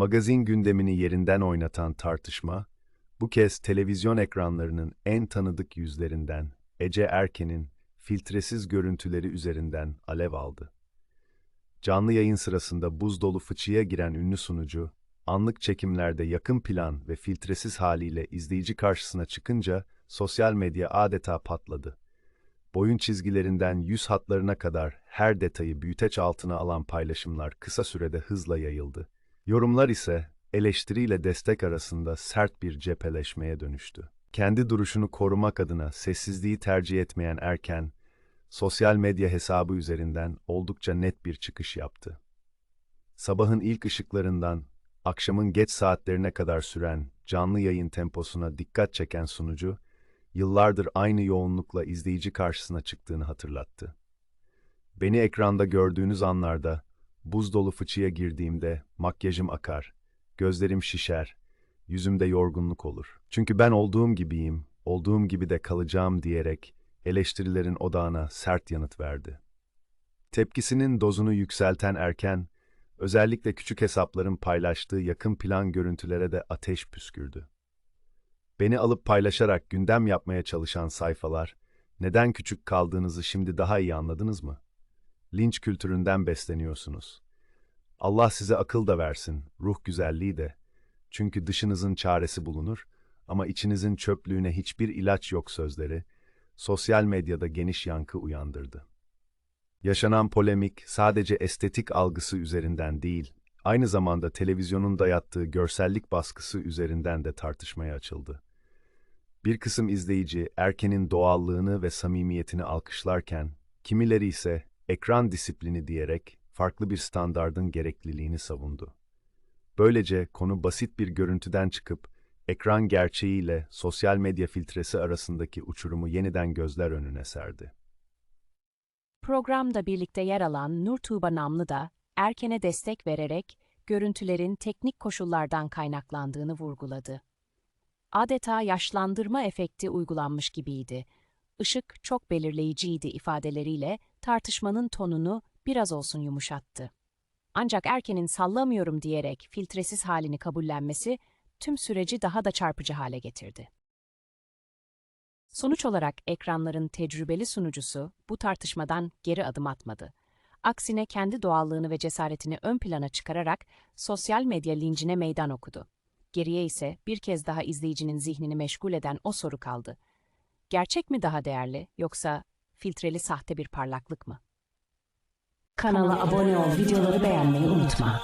Magazin gündemini yerinden oynatan tartışma, bu kez televizyon ekranlarının en tanıdık yüzlerinden Ece Erken'in filtresiz görüntüleri üzerinden alev aldı. Canlı yayın sırasında buz dolu fıçıya giren ünlü sunucu, anlık çekimlerde yakın plan ve filtresiz haliyle izleyici karşısına çıkınca sosyal medya adeta patladı. Boyun çizgilerinden yüz hatlarına kadar her detayı büyüteç altına alan paylaşımlar kısa sürede hızla yayıldı. Yorumlar ise eleştiriyle destek arasında sert bir cepheleşmeye dönüştü. Kendi duruşunu korumak adına sessizliği tercih etmeyen Erken, sosyal medya hesabı üzerinden oldukça net bir çıkış yaptı. Sabahın ilk ışıklarından akşamın geç saatlerine kadar süren canlı yayın temposuna dikkat çeken sunucu, yıllardır aynı yoğunlukla izleyici karşısına çıktığını hatırlattı. Beni ekranda gördüğünüz anlarda, buz dolu fıçıya girdiğimde makyajım akar, gözlerim şişer, yüzümde yorgunluk olur. Çünkü ben olduğum gibiyim, olduğum gibi de kalacağım diyerek eleştirilerin odağına sert yanıt verdi. Tepkisinin dozunu yükselten erken, özellikle küçük hesapların paylaştığı yakın plan görüntülere de ateş püskürdü. Beni alıp paylaşarak gündem yapmaya çalışan sayfalar, neden küçük kaldığınızı şimdi daha iyi anladınız mı? Linç kültüründen besleniyorsunuz. Allah size akıl da versin, ruh güzelliği de. Çünkü dışınızın çaresi bulunur ama içinizin çöplüğüne hiçbir ilaç yok sözleri, sosyal medyada geniş yankı uyandırdı. Yaşanan polemik sadece estetik algısı üzerinden değil, aynı zamanda televizyonun dayattığı görsellik baskısı üzerinden de tartışmaya açıldı. Bir kısım izleyici Erken'in doğallığını ve samimiyetini alkışlarken, kimileri ise ekran disiplini diyerek farklı bir standardın gerekliliğini savundu. Böylece konu basit bir görüntüden çıkıp ekran gerçeğiyle sosyal medya filtresi arasındaki uçurumu yeniden gözler önüne serdi. Programda birlikte yer alan Nur Tuğba Namlı da Erken'e destek vererek görüntülerin teknik koşullardan kaynaklandığını vurguladı. Adeta yaşlandırma efekti uygulanmış gibiydi. Işık çok belirleyiciydi ifadeleriyle tartışmanın tonunu biraz olsun yumuşattı. Ancak Erken'in sallamıyorum diyerek filtresiz halini kabullenmesi tüm süreci daha da çarpıcı hale getirdi. Sonuç olarak ekranların tecrübeli sunucusu bu tartışmadan geri adım atmadı. Aksine kendi doğallığını ve cesaretini ön plana çıkararak sosyal medya lincine meydan okudu. Geriye ise bir kez daha izleyicinin zihnini meşgul eden o soru kaldı. Gerçek mi daha değerli yoksa filtreli sahte bir parlaklık mı? Kanala abone ol, videoları beğenmeyi unutma.